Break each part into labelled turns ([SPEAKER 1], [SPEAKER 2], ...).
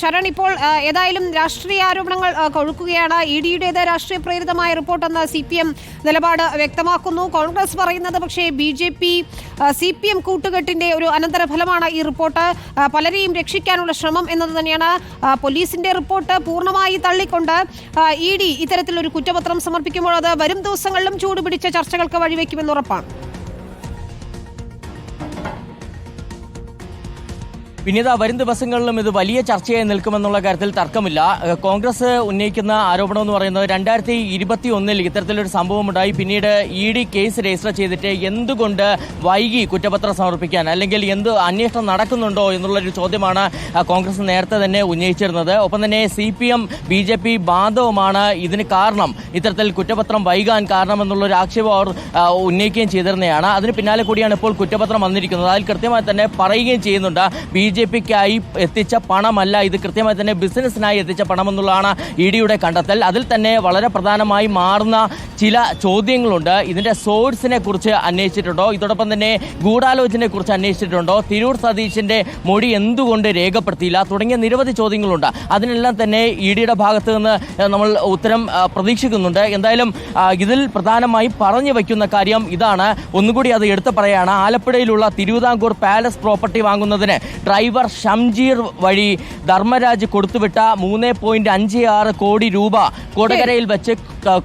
[SPEAKER 1] ശരൺ ഇപ്പോൾ ഏതായാലും രാഷ്ട്രീയ ആരോപണങ്ങൾ കൊഴുക്കുകയാണ്. ഇ ഡിയുടേത് രാഷ്ട്രീയ പ്രേരിതമായ റിപ്പോർട്ടെന്ന് സി പി എം നിലപാട് വ്യക്തമാക്കുന്നു. കോൺഗ്രസ് പറയുന്നത് പക്ഷേ B J P C P M കൂട്ടുകെട്ടിന്റെ ഒരു അനന്തരഫലമാണ് ഈ റിപ്പോർട്ട്. പലരെയും രക്ഷിക്കാനുള്ള ശ്രമം എന്നത് തന്നെയാണ് പോലീസിന്റെ റിപ്പോർട്ട് പൂർണമായി തള്ളിക്കൊണ്ട് ഇ ഡി ഇത്തരത്തിലൊരു കുറ്റപത്രം സമർപ്പിക്കുമ്പോൾ അത് വരും ദിവസങ്ങളിലും ചൂടുപിടിച്ച ചർച്ചകൾക്ക് വഴിവെക്കുമെന്ന് ഉറപ്പാണ്.
[SPEAKER 2] പിന്നീട് വരും ദിവസങ്ങളിലും ഇത് വലിയ ചർച്ചയായി നിൽക്കുമെന്നുള്ള കാര്യത്തിൽ തർക്കമില്ല. കോൺഗ്രസ് ഉന്നയിക്കുന്ന ആരോപണം എന്ന് പറയുന്നത് രണ്ടായിരത്തി ഇരുപത്തി ഒന്നിൽ ഇത്തരത്തിലൊരു സംഭവമുണ്ടായി. പിന്നീട് ഇ ഡി കേസ് രജിസ്റ്റർ ചെയ്തിട്ട് എന്തുകൊണ്ട് വൈകി കുറ്റപത്രം സമർപ്പിക്കാൻ അല്ലെങ്കിൽ എന്ത് അന്വേഷണം നടക്കുന്നുണ്ടോ എന്നുള്ളൊരു ചോദ്യമാണ് കോൺഗ്രസ് നേരത്തെ തന്നെ ഉന്നയിച്ചിരുന്നത്. ഒപ്പം തന്നെ C P M B J P ബാന്ധവുമാണ് ഇതിന് കാരണം. ഇത്തരത്തിൽ കുറ്റപത്രം വൈകാൻ കാരണമെന്നുള്ളൊരു ആക്ഷേപം അവർ ഉന്നയിക്കുകയും ചെയ്തിരുന്നതാണ്. അതിന് പിന്നാലെ കൂടിയാണ് ഇപ്പോൾ കുറ്റപത്രം വന്നിരിക്കുന്നത്. അതിൽ കൃത്യമായി തന്നെ പറയുകയും ചെയ്യുന്നുണ്ട്. ബി ജെ പിക്കായി എത്തിച്ച പണമല്ല ഇത് കൃത്യമായി തന്നെ ബിസിനസ്സിനായി എത്തിച്ച പണമെന്നുള്ളതാണ് ഇ ഡിയുടെ കണ്ടെത്തൽ. അതിൽ തന്നെ വളരെ പ്രധാനമായി മാറുന്ന ചില ചോദ്യങ്ങളുണ്ട്. ഇതിന്റെ സോഴ്സിനെ കുറിച്ച് അന്വേഷിച്ചിട്ടുണ്ടോ? ഇതോടൊപ്പം തന്നെ ഗൂഢാലോചനയെ കുറിച്ച് അന്വേഷിച്ചിട്ടുണ്ടോ? തിരൂർ സതീശിന്റെ മൊഴി എന്തുകൊണ്ട് രേഖപ്പെടുത്തിയില്ല? തുടങ്ങിയ നിരവധി ചോദ്യങ്ങളുണ്ട്. അതിനെല്ലാം തന്നെ ഇ ഡിയുടെ ഭാഗത്ത് നിന്ന് നമ്മൾ ഉത്തരം പ്രതീക്ഷിക്കുന്നുണ്ട്. എന്തായാലും ഇതിൽ പ്രധാനമായി പറഞ്ഞു വയ്ക്കുന്ന കാര്യം ഇതാണ്. ഒന്നുകൂടി അത് എടുത്തു പറയുകയാണ് ആലപ്പുഴയിലുള്ള തിരുവിതാംകൂർ പാലസ് പ്രോപ്പർട്ടി വാങ്ങുന്നതിന് ഡ്രൈവർ ഷംജീർ വഴി ധർമ്മരാജ് കൊടുത്തുവിട്ട മൂന്ന് പോയിന്റ് അഞ്ച് ആറ് കോടി രൂപ കൊടകരയിൽ വെച്ച്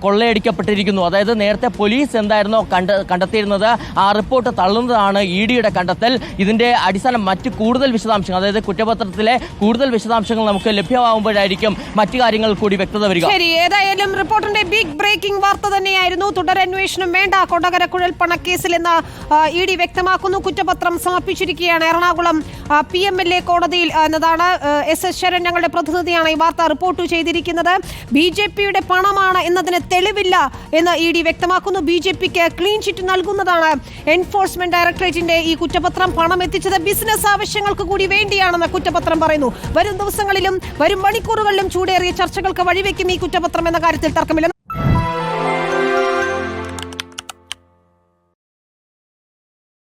[SPEAKER 2] കൊള്ളയടിക്കപ്പെട്ടിരിക്കുന്നു. അതായത് നേരത്തെ പോലീസ് എന്തായിരുന്നോ കണ്ട കണ്ടെത്തിയിരുന്നത് ആ റിപ്പോർട്ട് തള്ളുന്നതാണ് ഇ ഡിയുടെ കണ്ടെത്തൽ. ഇതിന്റെ അടിസ്ഥാനം മറ്റ് കൂടുതൽ വിശദാംശങ്ങൾ അതായത് കുറ്റപത്രത്തിലെ കൂടുതൽ വിശദാംശങ്ങൾ നമുക്ക് ലഭ്യമാകുമ്പോഴായിരിക്കും മറ്റു കാര്യങ്ങൾ കൂടി വ്യക്തത വരിക.
[SPEAKER 1] ശരി ഏതായാലും റിപ്പോർട്ടിന്റെ ബിഗ് ബ്രേക്കിംഗ് വാർത്ത തന്നെയായിരുന്നു തുടരന്വേഷണം വേണ്ട. കൊടകര കുഴൽപ്പണ കേസിൽ എന്ന് ഇ ഡി വ്യക്തമാക്കുന്നു. കുറ്റപത്രം സമർപ്പിച്ചിരിക്കുകയാണ്. Ernakulam P M L A കോടതിയിൽ എന്നതാണ് എസ് എസ് ശരൺ ഞങ്ങളുടെ പ്രതിനിധിയാണ് ഈ വാർത്ത റിപ്പോർട്ട് ചെയ്തിരിക്കുന്നത്. ബി ജെ പിയുടെ പണമാണ് എന്നതിന് തെളിവില്ല എന്ന് ഇ ഡി വ്യക്തമാക്കുന്നു. ബി ജെ പിക്ക് ക്ലീൻ ചിറ്റ് നൽകുന്നതാണ് എൻഫോഴ്സ്മെന്റ് ഡയറക്ടറേറ്റിന്റെ ഈ കുറ്റപത്രം പണം എത്തിച്ചത്. ബിസിനസ് ആവശ്യങ്ങൾക്ക് കൂടി വേണ്ടിയാണെന്ന് കുറ്റപത്രം പറയുന്നു. വരും ദിവസങ്ങളിലും വരും മണിക്കൂറുകളിലും ചൂടേറിയ ചർച്ചകൾക്ക് വഴിവെക്കും ഈ കുറ്റപത്രം എന്ന കാര്യത്തിൽ തർക്കമില്ല.